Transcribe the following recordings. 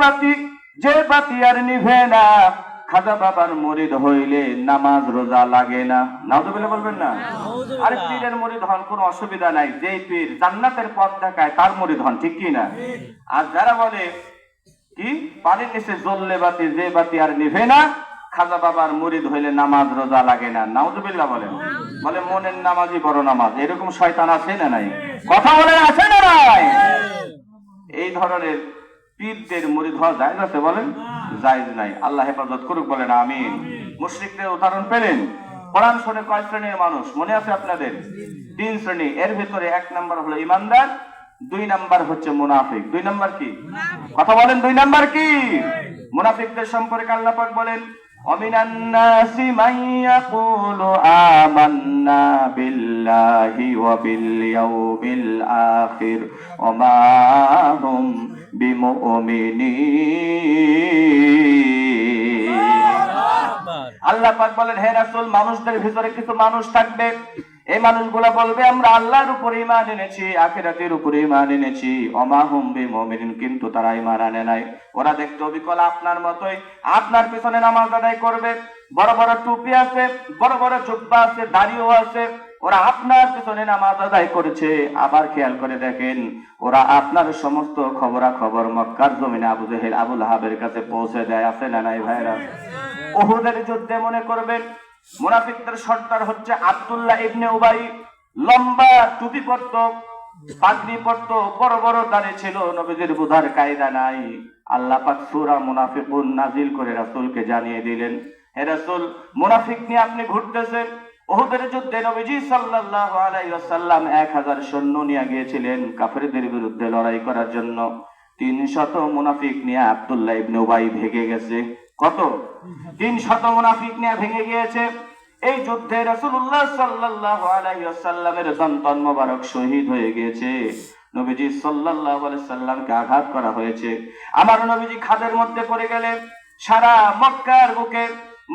বাতি যে বাতি আর নিভে না খাজা বাবার মরিদ হইলে নামাজ রোজা লাগে না। নাউজুবিল্লাহ বলবেন না? আরে পীরের মরিদ হন কোনো অসুবিধা নাই। যেই পীর জান্নাতের পথ দেখায় তার মরিদ হন ঠিক কি না? আর যারা বলে কি? পানির নিচে জ্বললে বাতি যে বাতি আর নিভে না খাজা বাবার মুরিদ হইলে নামাজ রোজা লাগে না। নাউজুবিল্লাহ বলেন। বলে মনের নামাজই বড় নামাজ। এরকম শয়তান আছে না নাই? কথা বলে আছে না নাই? এই ধরনের পীরদের মুরিদ হওয়া জায়েজ আছে বলেন জায়েজ নাই আল্লাহ হেফাজত করুক বলেন আমিন মুশরিকদের উদাহরণ পেলেন কোরআন শুনে কয় শ্রেণীর মানুষ মনে আছে আপনাদের তিন শ্রেণী এর ভিতরে এক নাম্বার হলো ইমানদার দুই নাম্বার হচ্ছে মুনাফিক দুই নাম্বার কি কথা বলেন দুই নাম্বার কি মুনাফিকদের সম্পর্কে আল্লাহ পাক বলেন ومن الناس من يقول آمنا بالله وباليوم الآخر وما هم আল্লাহ পাক বলেন, হে মানুষদের ভিতরে কিছু মানুষ থাকবে। এই মানুষগুলা বলবে, আমরা আল্লাহর উপরে ইমান এনেছি, আখেরাতের উপরে ইমান এনেছি। অমাহুম কিন্তু তারা ইমান আনে নাই। ওরা দেখতে অবিকল আপনার মতোই। আপনার পিছনে নামাজ আদায় করবে। বড় বড় টুপি আছে, বড় বড় জুব্বা আছে, দাড়িও আছে। ওরা আপনার পিছনে নামাজ আদায় করেছে। আবার খেয়াল করে দেখেন, ওরা আপনার সমস্ত খবরা খবর মক্কার জমিনে আবু জেহেল আবুল হাবের কাছে পৌঁছে দেয়। আছে না নাই ভাইরা? ওহুদের যুদ্ধে মনে করবেন, মুনাফিকদের সর্দার হচ্ছে আব্দুল্লাহ ইবনে উবাই। লম্বা টুপি পরত, পাগড়ি পরত, বড় বড় দাঁড়ে ছিল, নবীজির বুধার কায়দা নাই। আল্লাহ পাক সূরা মুনাফিকুন নাজিল করে রাসূলকে জানিয়ে দিলেন, হে রাসূল, মুনাফিক নিয়ে আপনি ঘুরতেছেন? ওহুদের যুদ্ধে নবীজি সাল্লাল্লাহু আলাইহি ওয়াসাল্লাম 1000 সৈন্য নিয়ে গিয়েছিলেন কাফেরদের বিরুদ্ধে লড়াই করার জন্য। তিন শত মুনাফিক নিয়ে আব্দুল্লাহ ইবনে উবাই গেছে। কত? তিন শত মুনাফিক নিয়ে ভেঙে গিয়েছে। এই যুদ্ধে রাসূলুল্লাহ সাল্লাল্লাহু আলাইহি ওয়াসাল্লামের সন্তান মোবারক শহীদ হয়ে গিয়েছে। নবীজি সাল্লাল্লাহু আলাইহি সাল্লামকে আঘাত করা হয়েছে। আমার নবীজি খাদের মধ্যে পড়ে গেলেন। সারা মক্কার বুকে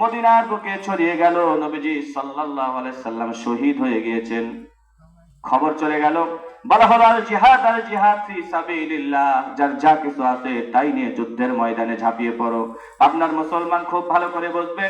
মদিনার বুকে ছড়িয়ে গেল, নবীজি সাল্লাল্লাহু আলাইহি সাল্লাম শহীদ হয়ে গিয়েছেন। খবর চলে গেল, বলা হলো, আল জিহাদ আল জিহাদ ফি সাবিলিল্লাহ। যার যা কিছু আছে তাই নিয়ে যুদ্ধের ময়দানে ঝাঁপিয়ে পড়ো। আপনার মুসলমান খুব ভালো করে বুঝবেন